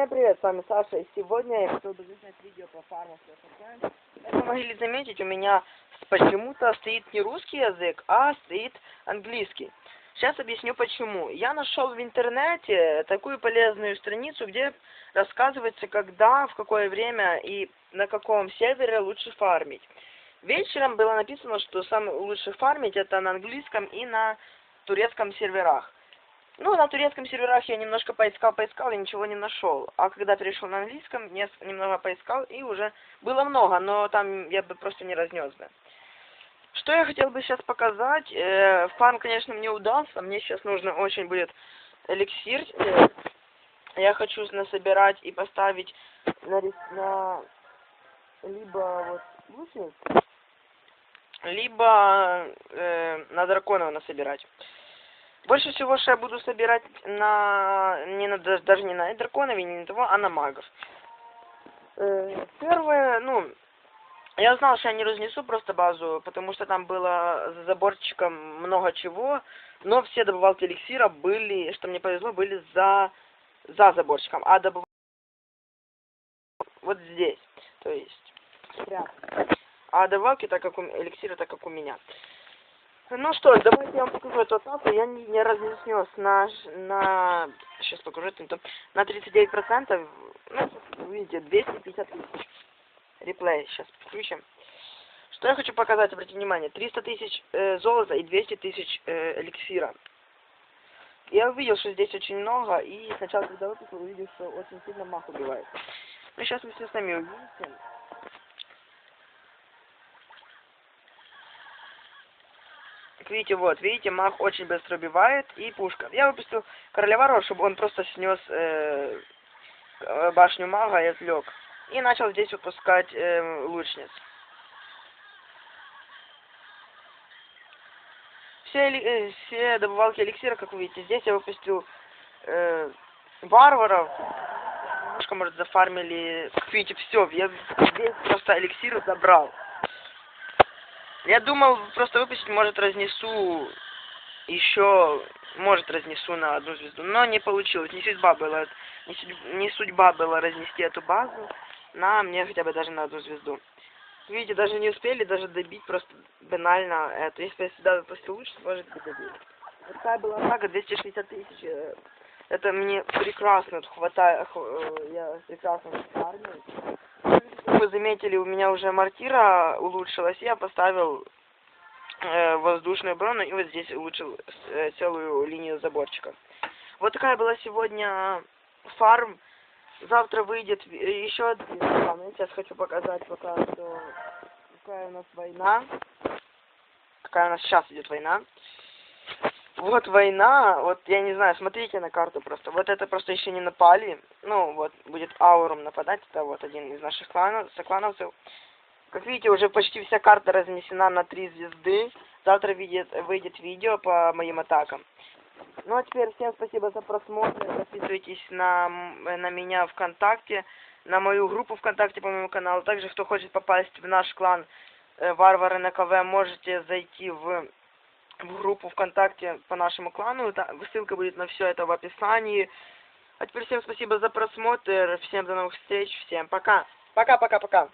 Всем привет, с вами Саша, и сегодня я хотел бы заснять видео по фарму Как вы могли заметить, у меня почему-то стоит не русский язык, а стоит английский. Сейчас объясню почему. Я нашел в интернете такую полезную страницу, где рассказывается, когда, в какое время и на каком сервере лучше фармить. Вечером было написано, что самое лучше фармить это на английском и на турецком серверах. Ну, на турецком серверах я немножко поискал, поискал и ничего не нашел. А когда перешел на английском, немного поискал и уже было много, но там я бы просто не разнес бы. Что я хотел бы сейчас показать. Э, фарм, конечно, мне удался. Мне сейчас нужно очень будет эликсир. Э, я хочу насобирать и поставить на, на либо вот лучник, либо э, на драконова насобирать. Больше всего, что я буду собирать на... Не на, даже не на драконове, не на того, а на магов. Э, первое, ну... Я знал, что я не разнесу просто базу, потому что там было за заборчиком много чего, но все добывалки эликсира были, что мне повезло, были за, за заборчиком, а добывалки вот здесь, то есть прям. А добавки, так как у эликсира, так как у меня. Ну что ж, давайте я вам покажу эту атаку. Я не, не разнес на, на... Сейчас покажу это. На 39%. Ну, видите, 250 тысяч. Реплей сейчас включим. Что я хочу показать, обратите внимание. 300 тысяч э, золота и 200 тысяч э, эликсира. Я увидел, что здесь очень много, и сначала, когда выпустил, увидел, что очень сильно мах убивает. Ну, сейчас вы все сами увидите. Видите, вот, видите, мах очень быстро убивает, и пушка. Я выпустил короля воров, чтобы он просто снес э, башню мага и отвлек. И начал здесь выпускать э, лучниц. Все, э, все добывалки эликсира, как вы видите, здесь я выпустил э, варваров. Может, зафармили. Как видите, все, я здесь просто эликсир забрал. Я думал просто выпустить, может разнесу еще, может разнесу на одну звезду, но не получилось. Не судьба была, не, судьба, не судьба была разнести эту базу на мне хотя бы даже на одну звезду. Видите, даже не успели даже добить просто банально это. Если я сюда выпустил лучше, может быть. Вот такая была атака, 260 тысяч. Э, это мне прекрасно хватает, э, я прекрасно армию вы заметили, у меня уже мортира улучшилась. Я поставил э, воздушную брону и вот здесь улучшил э, целую линию заборчика. Вот такая была сегодня фарм. Завтра выйдет еще один. Я сейчас хочу показать пока, что какая у нас война. Какая у нас сейчас идет война. Вот война, вот я не знаю, смотрите на карту просто. Вот это просто еще не напали. Ну, вот будет Аурум нападать, это вот один из наших кланов, соклановцев. Как видите, уже почти вся карта разнесена на три звезды. Завтра выйдет, выйдет видео по моим атакам. Ну а теперь всем спасибо за просмотр. Подписывайтесь на, на меня ВКонтакте, на мою группу ВКонтакте по моему каналу. Также, кто хочет попасть в наш клан э, Варвары на КВ, можете зайти в в группу ВКонтакте по нашему клану. Ссылка будет на все это в описании. А теперь всем спасибо за просмотр. Всем до новых встреч. Всем пока. Пока-пока-пока.